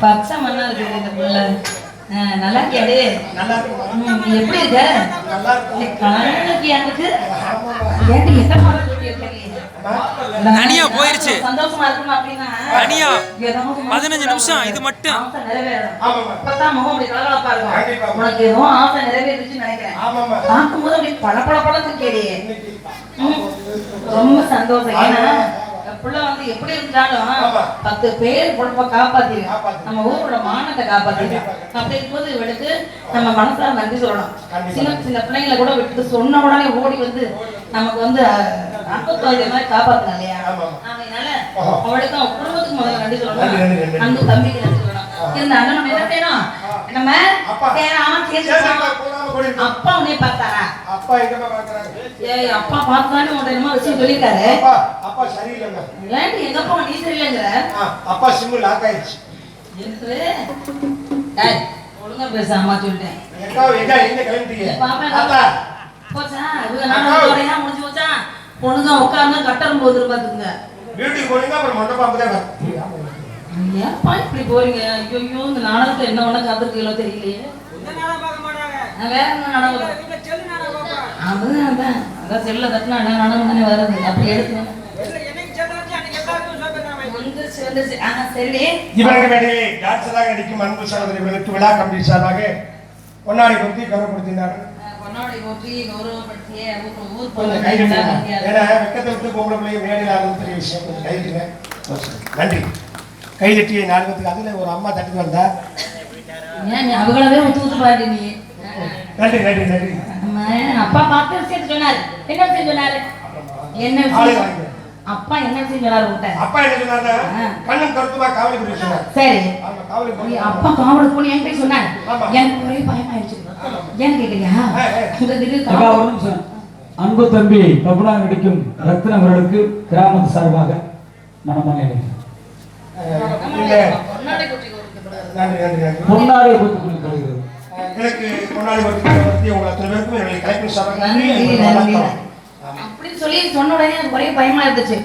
பச்சை மண்ணா இருக்குது இந்த புள்ள நல்லா இருக்குமா எப்படி இருக்க? இருக்கும் கண்ணுக்கு எனக்கு? தனியா போயிருச்சு. சந்தோஷமா இருக்கணும் அப்படின்னா? தனியா. பதினஞ்சு நிமிஷம், இது மட்டும். இருக்கும். உனக்கு ஏதோ ஆசை நிறைவேறுச்சுன்னு நினைக்கிறேன். பார்க்கும்போது அப்படி கேடியே இன்னைக்கு ம். ரொம்ப சந்தோஷம். ஏன்னா புள்ள வந்து எப்படி இருந்தாலும். பத்து பேர் பொழப்ப காப்பாத்திரு காப்பாத்திரு. நம்ம ஊரோட மானத்தை காப்பாத்திரு கண்டிப்பா. அப்படி இருக்கும்போது இவளுக்கு நம்ம மனசார நன்றி சொல்லணும். சின்ன சின்ன பிள்ளைங்களை கூட விட்டு சொன்ன உடனே ஓடி வந்து நமக்கு வந்து அன்புத்தோடைய மாதிரி காப்பாத்தினா இல்லையா. அதனால ஆஹா. அவளுக்கு அவன் குடும்பத்துக்கு முதல்ல நன்றி சொல்லணும். அன்பு தம்பிக்கு நன்றி இருந்தாங்க நம்ம என்ன செய்யணும்? நம்ம அப்பா. சரி, அவன் சேர்ந்து சரி, போனான். போடாம கூட்டிட்டு அப்பா உன்னை பார்த்தாரா? அப்பா எங்கம்மா பார்க்கறாங்க? ஏய் அப்பா பார்த்தானே என்னமோ விஷயம் சொல்லியிருக்காரு. அப்பா சரியில்லைங்க. ஏன்டி எங்க அப்பா நீ சரியில்லைங்கிற? அப்பா சிம்மு லாக் ஆயிடுச்சு. என்று டேய் ஒழுங்கா பேச அம்மா சொல்லிட்டேன். எக்கா எங்க எங்க கிளம்பிட்டீங்க? பாப்பா அப்பா போச்சா? இவங்க நானும் போறையா முடிஞ்சு போச்சா? பொண்ணுங்க உட்கார்ந்து கட்டரும் போது பாத்துங்க வீட்டுக்கு போனீங்க அப்புறம் மண்டபம் வரும். ஏன்ப்பா இப்படி போறீங்க? ஐயோ இந்த நாடகத்துல என்ன ஒண்ணு காத்திருக்கீங்களோ தெரியலையே. வேற என்ன நாடகம் அதுதான் அதான். அதான் செல்ல தட்டினா என்ன நாடகம் தானே வருது அப்படி எடுத்து நடிக்கும் அன்பு சகோதரி இவர்களுக்கு விழா கமிட்டி சார்பாக பொன்னாடி பற்றி கவனப்படுத்தினார் கொண்டாடி போற்றி கௌரவப்படுத்திய. ஏன்னா வெக்கத்தை விட்டு பொம்பளை பிள்ளைங்க மேடையில் ஆடுறது பெரிய விஷயம். நன்றி. கை தட்டிய நாடகத்துக்கு அதுல ஒரு அம்மா தட்டுக்கு வந்தா. ஏன் நீ அவங்களவே ஊத்து ஊத்து பாடி நீ? நன்றி நன்றி நன்றி. அப்பா பார்த்து விஷயத்தை சொன்னாரு. என்ன விஷயம் சொன்னாரு? என்ன விஷயம்? அப்பா என்ன விஷயம் சொன்னாரு உன்கிட்ட? அப்பா என்ன சொன்னாருன்னா கண்ணும் கருத்துமா காவலி புரிய சொன்னார். சரி. காவலி புரிய அப்பா காவலுக்கு போய் என்கிட்ட சொன்னாரு. எனக்கு ஒரே பயமாயிடுச்சு. கேக்குறியா? ஆ, ஆ. அங்க திடீர் ஒரு நிமிஷம். அன்பு தம்பி பிரபுலா நடிக்கும் ரத்னம் அவர்களுக்கு கிராமத்து சார்பாக மனமான இல்ல எனக்கு முன்னாடி பற்றி உங்கள் அத்தனை பேருக்கும் என்னுடைய நன்றி. அப்படின்னு சொல்லி சொன்ன உடனே எனக்கு ஒரே பயமா இருந்துச்சு.